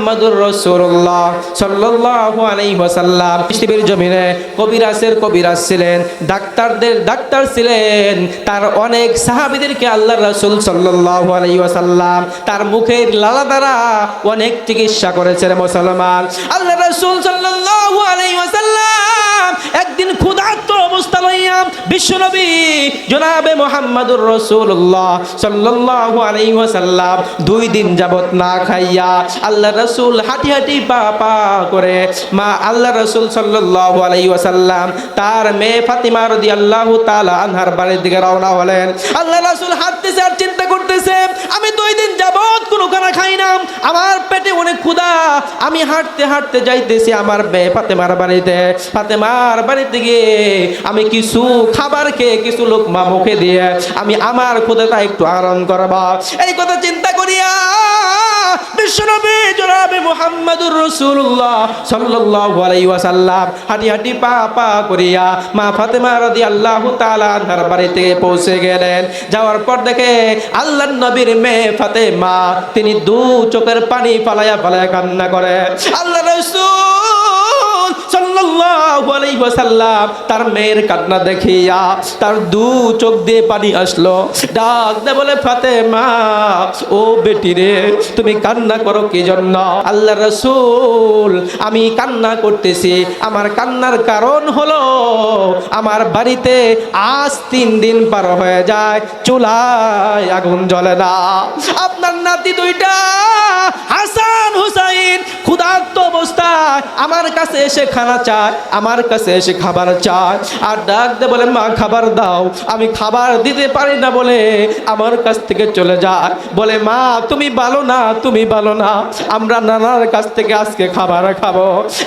মোহাম্মদুর রাসূলুল্লাহ সাল্লাল্লাহু আলাইহি ওয়াসাল্লাম। পৃথিবীর জমিনে কবিরাজের কবিরাজ ছিলেন, ডাক্তারদের ডাক্তার ছিলেন। তার অনেক সাহাবীদেরকে আল্লাহ রসুল সাল্লাল্লাহু আলাইহি ওয়াসাল্লাম তার মুখের লালা দ্বারা অনেক চিকিৎসা করেছেন মুসলমান। আল্লাহ রসুল সাল্লাল্লাহু বিশ্বনবী জনাবে মোহাম্মদুর রাসূলুল্লাহ সাল্লাল্লাহু আলাইহি ওয়াসাল্লাম দুই দিন যাবত না খাইয়া আল্লাহ রাসূল হাঁটি হাঁটি পা পা করে মা আল্লাহ রাসূল সাল্লাল্লাহু আলাইহি ওয়াসাল্লাম তার মেয়ে ফাতিমা রাদিয়াল্লাহু তাআলা আনহার বাড়ির দিকে রওনা হলেন। আল্লাহ রাসূল হাঁটতেছে আর চিন্তা করতেছে, আমি দুই দিন যাবত কোনো খানা খাই না, আমার পেটে ক্ষুধা আমি হাঁটতে হাঁটতে যাইতেছি আমার বে ফাতেমার বাড়িতে। ফাতেমার বাড়িতে গিয়ে আমি কিছু খাবার খেয়ে কিছু লোক মা মুখে দিয়ে আমি আমার খুদাটা একটু আরাম করবা। এই কথা চিন্তা করিয়া বিশ্বনবী জনাবে মুহাম্মদুর রসুল্লাহ সাল্লাল্লাহু আলাইহি ওয়াসাল্লাম হাঁটি হাঁটি পা পা করিয়া মা ফাতেমা রাদিয়াল্লাহু তাআলা বাড়িতে পৌঁছে গেলেন। যাওয়ার পর দেখে আল্লাহর নবীর মেয়ে ফাতেমা, তিনি দু চোখের পানি ফালায়া ফালায়া কান্না করে। আল্লাহ রাসূল ওয়াসাল্লাম তার মেয়ের কান্না দেখিয়া তার দু চোখ দিয়ে পানি আসলো। ডাক দে বলে, ফাতেমা, ও বেটি রে, তুমি কান্না করো কি জন্য? আল্লাহ রাসূল, আমি কান্না করতেছি। আমার কান্নার কারণ হলো, আমার বাড়িতে আজ তিন দিন পার হয়ে যায়, চুলায় আগুন জ্বলে না। আপনার নাতি দুইটা, হাসান, হুসাইন, ক্ষুধার্ত অবস্থায় আমার কাছে এসে খানা চায়। আমার কাছে এসে খাবার চায়। আর ডাক দে বলে, মা, খাবার দাও। আমি খাবার দিতে পারি না বলে আমার কাছ থেকে চলে যায়। বলে, মা, তুমি ভালো না, তুমি ভালো না। আমরা নানার কাছ থেকে আজকে খাবার খাব।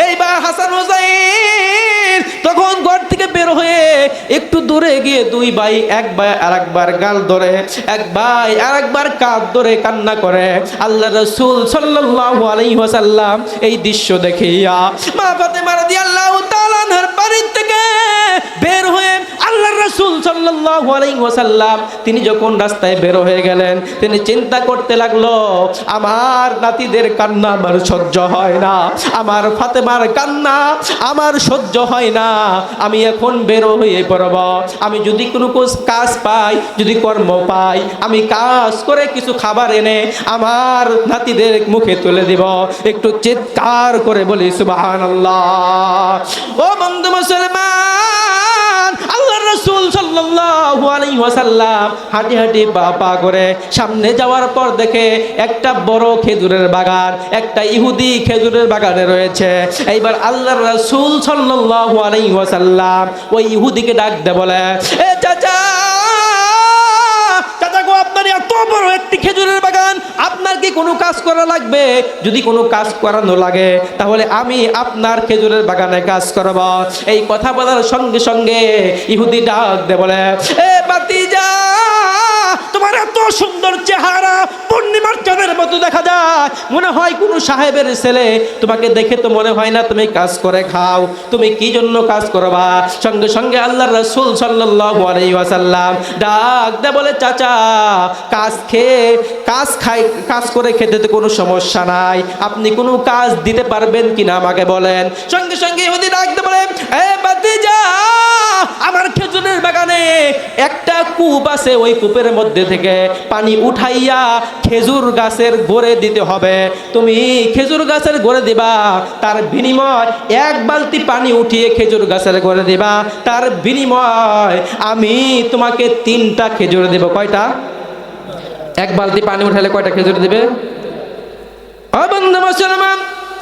এইবার হাসান হোসাইন তখন ঘর থেকে বের হয়ে একটু দূরে গিয়ে দুই ভাই, এক ভাই আর একবার গাল ধরে, এক ভাই আর একবার কাঁধ ধরে কান্না করে। আল্লাহ রসুল সাল্লাল্লাহু আলাইহি ওয়াসাল্লাম এই দৃশ্য দেখিয়া মা ফাতেমা রাদিয়াল্লাহু তাআলা আনহার বাড়ির থেকে বের হয়ে আল্লাহ রসুল ওয়াসাল্লাম, তিনি যখন রাস্তায় বের হয়ে গেলেন, তিনি চিন্তা করতে লাগল, আমার নাতিদের কান্না আমার সহ্য হয় না, আমার ফাতেমার কান্না আমার সহ্য হয় না, আমি এখন বেরো হয়ে পড়ব, আমি যদি কোনো কাজ পাই, যদি কর্ম পাই, আমি কাজ করে কিছু খাবার এনে আমার নাতিদের মুখে তুলে দিব। একটু চিৎকার করে বলি, সুবহানাল্লাহ। ও বন্ধু মুসলমান! রসুল সাল্লাল্লাহু হাঁটি হাঁটি পা পা করে সামনে যাওয়ার পর দেখে একটা বড় খেজুরের বাগান, একটা ইহুদি খেজুরের বাগানে রয়েছে। এইবার আল্লাহ রসুল সাল্লাল্লাহু আলাইহি ওয়াসাল্লাম ওই ইহুদিকে ডাক দে বলে চাচা চাচা গো, আপনার এত বড় একটি খেজুরের বাগান আপনার কি কোনো কাজ করা লাগবে? যদি কোনো কাজ করানো লাগে, তাহলে আমি আপনার খেজুরের বাগানে কাজ করব। এই কথা বলার সঙ্গে সঙ্গে ইহুদি ডাক দে বলে, এ বাতিজা, তোমার সুন্দর চেহারা পূর্ণিমার চাঁদের মতো দেখা যায়। মনে হয় কোনো সাহেবের ছেলে, তোমাকে দেখে তো মনে হয় না তুমি কাজ করে খাও, তুমি কি জন্য কাজ করবা? সঙ্গে সঙ্গে আল্লাহ রসুল ওয়াসাল্লাম ডাক দে বলে, চাচা, কাজ খেয়ে, কাজ খাই, কাজ করে খেতে তো কোনো সমস্যা নাই। আপনি কোনো কাজ দিতে পারবেন কিনা আমাকে বলেন? সঙ্গে সঙ্গে ডাক দে বলে একটা কূপ আছে, ওই কূপের মধ্যে থেকে পানি উঠাইয়া খেজুর গাছের গড়ে দিতে হবে। তুমি খেজুর গাছের গড়ে দিবা, তার বিনিময় এক বালতি পানি উঠিয়ে খেজুর গাছের গড়ে দিবা। তার বিনিময় আমি তোমাকে তিনটা খেজুর দেব। কয়টা? এক বালতি পানি উঠালে কয়টা খেজুর দিবে? ও বন্ধু মুসলমান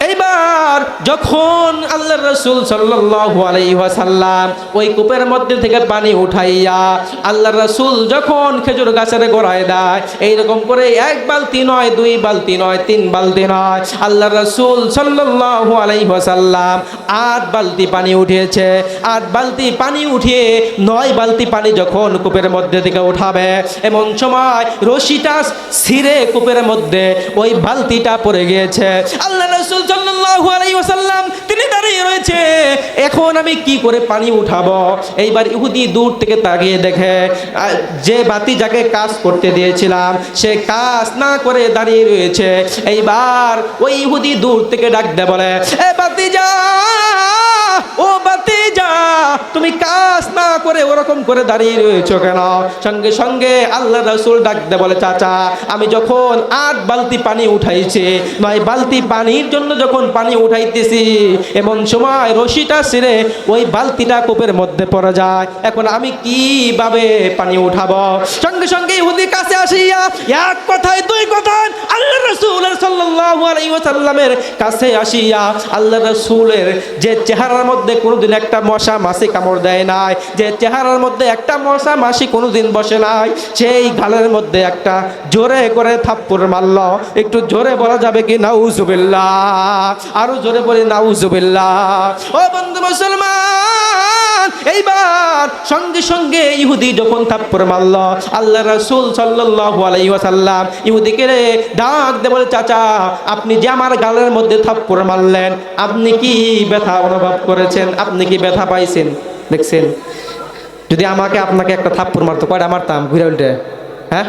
এইবার যখন আল্লাহ রসুল সাল্লাল্লাহু আলাইহি ওয়াসাল্লাম ওই কূপের মধ্যে থেকে পানি উঠাইয়া আল্লাহ রসুল যখন খেজুর গাছের গোড়ায় দেয়, এইরকম করে এক বালতি নয়, দুই বালতি নয়, তিন বালতি নয় আল্লাহ রসুল সাল্লাল্লাহু আলাইহি ওয়াসাল্লাম আট বালতি পানি উঠিয়েছে। আট বালতি পানি উঠিয়ে নয় বালতি পানি যখন কূপের মধ্যে থেকে উঠাবে, এমন সময় রশিটা ছিঁড়ে কূপের মধ্যে ওই বালতিটা পড়ে গিয়েছে। আল্লাহ রসুল তিনি দাঁড়িয়ে রয়েছে। এখন আমি কি করে পানি উঠাবো? এইবার ইহুদি দূর থেকে তাকিয়ে দেখে যে বাতি যাকে কাজ করতে দিয়েছিলাম, সে কাজ না করে দাঁড়িয়ে রয়েছে। এইবার ওই ইহুদি দূর থেকে ডাক দে বলে, এ বাতি যা, ও বাতি তুমি কাজ না করে ওরকম করে দাঁড়িয়ে রয়েছো কেন? সঙ্গে সঙ্গে আল্লাহ রসুল ডাক দে বলে, চাচা, আমি যখন আট বালতি পানি উঠাইছি, নয় বালতি পানির জন্য যখন পানি উঠাইতেছি, এমন সময় রশিটা ছিঁড়ে ওই বালতিটা কূপের মধ্যে পড়ে যায়। এখন আমি কীভাবে পানি উঠাবো? সঙ্গে সঙ্গে ইহুদির কাছে আসিয়া এক কথায়, দুই কথায় আল্লাহ রসুলের সাল্লাল্লাহু আলাইহি কাছে আসিয়া আল্লাহ রসুলের যে চেহারার মধ্যে কোনোদিন একটা মশা মাসি কামড় দেয় নাই, যে চেহারার মধ্যে একটা মশা মাসি কোনো দিন বসে নাই, সেই গালের মধ্যে একটা জোরে করে থাপ্পড় মারল। একটু জোরে বলা যাবে কি, নাউজুবিল্লাহ। আরও জোরে বলি, নাউজুবিল্লাহ। ও বন্ধু মুসলমান! এইবার সঙ্গে সঙ্গে ইহুদি যখন থাপ্পড় মারল আল্লাহ রাসূল ওয়াসাল্লাম ইহুদিকে রে ডাক দে বলে, চাচা, আপনি যে আমার গালের মধ্যে থাপ্পড় মারলেন, আপনি কি ব্যথা অনুভব করেছেন? আপনি কি ব্যথা পাইছেন? দেখছেন, যদি আমাকে আপনাকে একটা থাপ্পড় মারতো, কয়টা মারতাম? ঘুরে উল্টে। হ্যাঁ?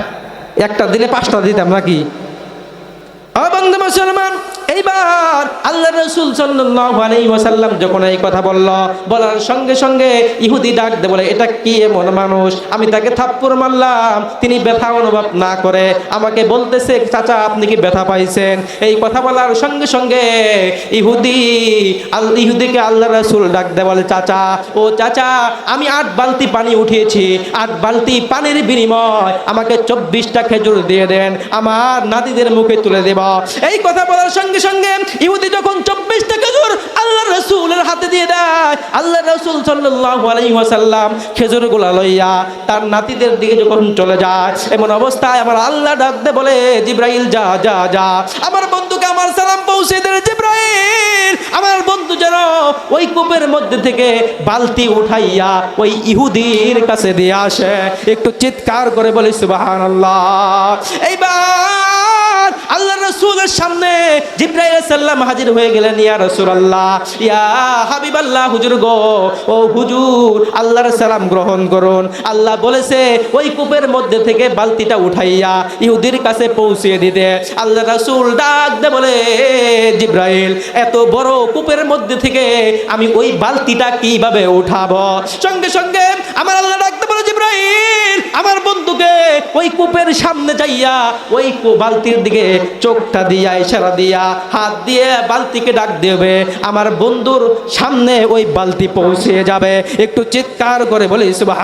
একটা দিলে পাঁচটা দিতাম নাকি? বন্ধু মুসলমান এইবার আল্লাহ রসুল ওয়াসাল্লাম যখন এই কথা বলল, বলার সঙ্গে সঙ্গে ইহুদি ডাক দে বলে, এটা কি এমন মানুষ? আমি তাকে থাপ্পড় মারলাম, তিনি ব্যথা অনুভব না করে। আমাকে বলতেছে, চাচা, আপনি কি ব্যথা পাইছেন? এই কথা বলার সঙ্গে সঙ্গে ইহুদি, আল, ইহুদিকে আল্লাহ রসুল ডাক দে বলে, চাচা, ও চাচা, আমি আট বালতি পানি উঠিয়েছি। আট বালতি পানির বিনিময় আমাকে চব্বিশটা খেজুর দিয়ে দেন। আমার নাতিদের মুখে তুলে দেব। এই কথা বলার সঙ্গে সঙ্গে ইহুদি যখন চব্বিশটা খেজুর আল্লাহ রসুলের হাতে দিয়ে দেয় আল্লাহ রসুল সাল্লাল্লাহু আলাইহি ওয়াসাল্লাম খেজুরগুলা লইয়া তার নাতিদের দিকে যখন চলে যায়, এমন অবস্থায় আমার আল্লাহ ডাক দে বলে, জিব্রাইল, যা যা যা। আমার বন্ধুকে আমার সালাম পৌঁছে দে জিব্রাইল। আমার বন্ধু যেন ওই কূপের মধ্যে থেকে বালতি উঠাইয়া ওই ইহুদির কাছে দিয়ে আসে। একটু চিৎকার করে বলি, সুবহানাল্লাহ। এইবার আল্লাহ রসুলের সামনে জিব্রাইল সাল্লাম হাজির হয়ে গেলেন, ইয়া রসুলাল্লাহ, ইয়া হাবিবাল্লাহ, হুজুর গো, ও হুজুর, আল্লাহর সালাম গ্রহণ করুন। আল্লাহ বলেছে, ওই কূপের মধ্যে থেকে বালতিটা উঠাইয়া ইহুদির কাছে পৌঁছিয়ে দিতে। আল্লাহ রসুল ডাক দে বলে, জিব্রাইল, এত বড় কূপের মধ্যে থেকে আমি ওই বালতিটা কীভাবে উঠাবো? সঙ্গে সঙ্গে আমার আল্লাহ ডাকতে বলে জিব্রাইল আমার বন্ধুকে ওই কূপের সামনে যাইয়া, ওই বালতির দিকে চোখটা দিয়া, ইশারা দিয়া, হাত দিয়ে বালতিকে ডাক দেবে। আমার বন্ধুর সামনে ওই বালতি পৌঁছে যাবে। একটু চিৎকার করে বলি সুবাহ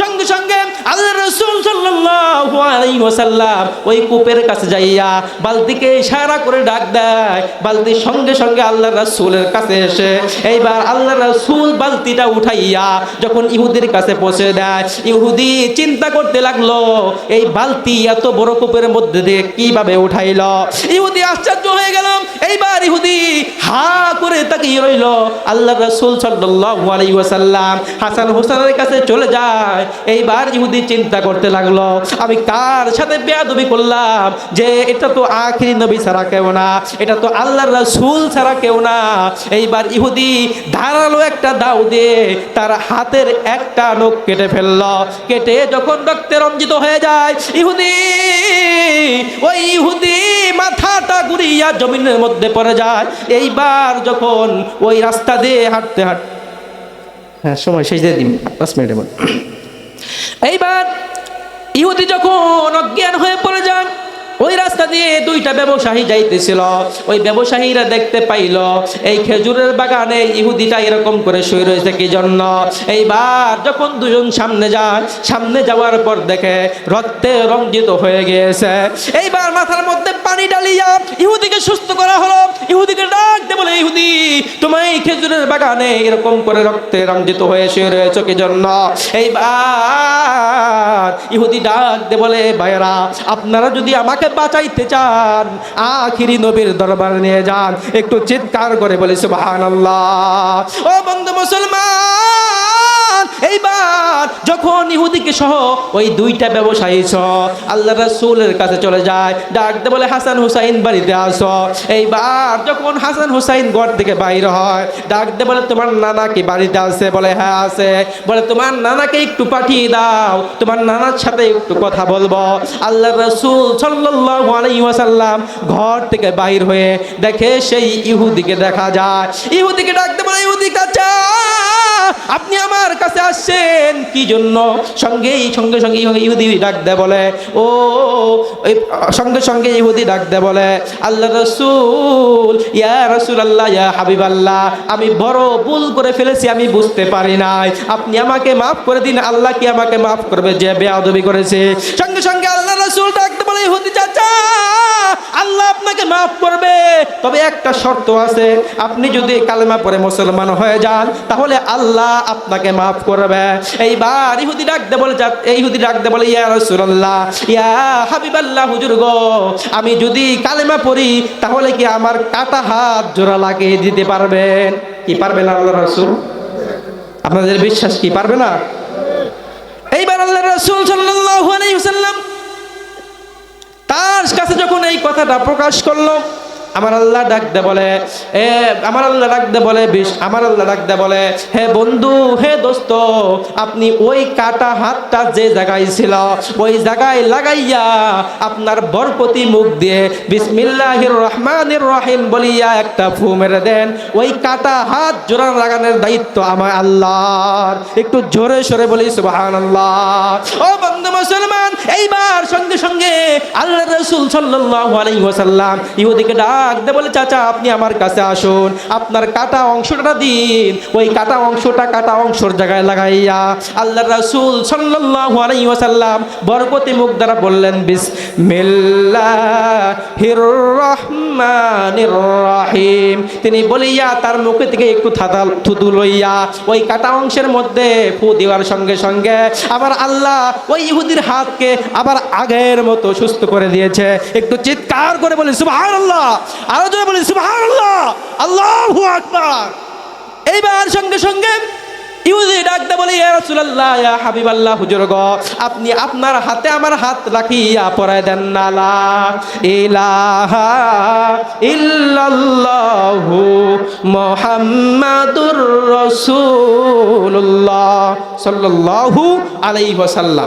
সঙ্গে সঙ্গে আল্লাহ রাসূল সাল্লাল্লাহু আলাইহি ওয়াসাল্লাম ওই কূপের কাছে যাইয়া বালতিকে ইশারা করে ডাক দেয়। বালতির সঙ্গে সঙ্গে আল্লাহ রাসূলের কাছে এসে এইবার আল্লাহ বালতিটা উঠাইয়া যখন ইহুদির কাছে পৌঁছে দেয়, ইহুদি চিন্তা করতে লাগল, এই বালতি এত বড় কূপের মধ্যে দিয়ে কীভাবে উঠাইল? ইহুদি আশ্চর্য হয়ে গেল। এইবার ইহুদি হা করে তাকিয়ে রইল। আল্লাহ রাসূল সাল্লাল্লাহু আলাইহি ওয়াসাল্লাম হাসান হোসেনের কাছে চলে যায়। এইবার ইহুদি চিন্তা করতে লাগল, আমি কার সাথে বেয়াদবি করলাম? যে এটা তো আখিরি নবী ছাড়া কেউ না, এটা তো আল্লাহর রাসূল ছাড়া কেউ না। এইবার ইহুদি ধারালো একটা দাও দিয়ে তার হাতের একটা নখ কেটে ফেলল। কেটে যখন রক্তে রঞ্জিত হয়ে যায়, ইহুদি, ওই ইহুদি মাথাটা ঘুরিয়া জমিনের মধ্যে পড়ে যায়। এইবার যখন ওই রাস্তা দিয়ে হাঁটতে হাঁটতে হ্যাঁ সময় শেষ দিয়ে দিন, পাঁচ মিনিটের মধ্যে। এইবার ইহুদি যখন অজ্ঞান হয়ে পড়ে যান, ওই রাস্তা দিয়ে দুইটা ব্যবসায়ী যাইতেছিল। ওই ব্যবসায়ীরা দেখতে পাইল, এই খেজুরের বাগানে ইহুদিটা এরকম করে শুয়ে রয়েছে, কি জন্য? এইবার যখন দুজন সামনে যায়, সামনে যাওয়ার পর দেখে রক্তে রঞ্জিত হয়ে গিয়েছে। এইবার মাথার মধ্যে পানি ডালিয়া ইহুদিকে সুস্থ করা হলো। ইহুদিকে ডাক দে বলে, ইহুদি তুমি এই খেজুরের বাগানে এরকম করে রক্তে রঞ্জিত হয়ে শুয়ে রয়েছে কি জন্য? এই ইহুদি ডাক দে বলে ভাইরা আপনারা যদি আমাকে বাঁচাইতে চান, আখিরি নবীর দরবারে নিয়ে যান। একটু চিৎকার করে বলে, সুবহানাল্লাহ। ও বন্ধু মুসলমান! এইবার যখন ইহুদিকে সহ ওই দুইটা ব্যবসায়ী সহ আল্লাহ রাসূলের কাছে চলে যায় ডাকতে বলে, হাসান হুসাইন বাড়িতে আসো। এইবার যখন হাসান হুসাইন ঘর থেকে বাইর হয় ডাকতে বলে, তোমার নানা কি বাড়িতে আছে বলে হ্যাঁ আছে বলে, তোমার নানাকে একটু পাঠিয়ে দাও, তোমার নানার সাথে একটু কথা বলব। আল্লাহ রসুল সাল্লাল্লাহু আলাইহি ওয়াসাল্লাম ঘর থেকে বাইর হয়ে দেখে সেই ইহুদিকে দেখা যায়। ইহুদিকে ডাকতে বলে, ইহুদি কাচা আপনি আমার কাছে আসছেন কি জন্য? সঙ্গেই, সঙ্গে সঙ্গে ইহুদি ডাক দে বলে। ও সঙ্গে সঙ্গে ইহুদি ডাক দে বলে। আল্লাহ রসুল, ইয়া রসুল আল্লাহ ইয়া হাবিব আল্লাহ আমি বড় ভুল করে ফেলেছি, আমি বুঝতে পারি নাই। আপনি আমাকে মাফ করে দিন, আল্লাহ কি আমাকে মাফ করবে যে বেয়াদবি করেছে? সঙ্গে সঙ্গে আল্লাহ রসুল ডাকতে বলে, ইহুদি চাচা, আল্লাহ আপনাকে মাফ করবে। তবে একটা শর্ত আছে, আপনি যদি কালেমা পরে মুসলমান হয়ে যান, তাহলে আল্লাহ আপনাকে মাফ করবে। এইবার ইহুদি ডাকতে বলে যা এই ইহুদি ডাকতে বলে, ইয়া রাসূলুল্লাহ, ইয়া হাবিবাল্লাহ, হুজুর গো, আমি যদি কালেমা পড়ি, তাহলে কি আমার কাটা হাত জোড়া লাগিয়ে দিতে পারবেন? কি পারবেন আল্লাহ রসুল? আপনাদের বিশ্বাস কি পারবে না? এইবার আল্লাহ রাসূল ওয়াসাল্লাম তার কাছে যখন এই কথাটা প্রকাশ করল আমার আল্লাহ ডাকতে বলে, এ, আমার আল্লাহ ডাকতে বলে, বিশ, আমার আল্লাহ ডাকতে বলে, হে বন্ধু, হে দোস্ত, আপনি ওই কাটা হাতটা যে জায়গায় ছিল, ওই জায়গায় লাগাইয়া আপনার বরপতি মুখ দিয়ে বিসমিল্লাহির রহমানির রহিম বলিয়া একটা ফু মেরে দেন। ওই কাটা হাত জোড়া লাগানোর দায়িত্ব আমার আল্লাহর। একটু জোরে সরে বলি, সুবহানাল্লাহ। ও বন্ধু মুসলমান, এইবার সঙ্গে সঙ্গে আল্লাহ রসুল সাল্লাল্লাহু আলাইহি ওয়াসাল্লাম ইহুদিকে ডাক দে বলে, চাচা, আপনি আমার কাছে আসুন। আপনার কাটা অংশটা দিন। ওই কাটা অংশটা কাটা অংশর জায়গায় লাগাইয়া আল্লাহ রসুল সাল্লাল্লাহু আলাইহি ওয়াসাল্লাম বরকতি মুখ দ্বারা বললেন, বিসমিল্লাহির রহমানির রহিম। তিনি বলিয়া তার মুখে থেকে একটু থাতা থুতু লইয়া ওই কাটা অংশের মধ্যে ফু দেওয়ার সঙ্গে সঙ্গে আবার আল্লাহ ওই ইহুদির হাতকে আবার আগের মতো সুস্থ করে দিয়েছে। একটু চিৎকার করে বলি, সুবহানাল্লাহ! আরও জোরে বলি আকবার। এইবার সঙ্গে সঙ্গে ইহুদি ডাকতে ইয়া হুজুর আপনি আপনার হাতে আমার হাত রাখিয়া পরায় দেন না, লা ইলাহা ইল্লাল্লাহু মুহাম্মাদুর রাসূলুল্লাহ সাল্লাল্লাহু আলাইহি ওয়াসাল্লাম।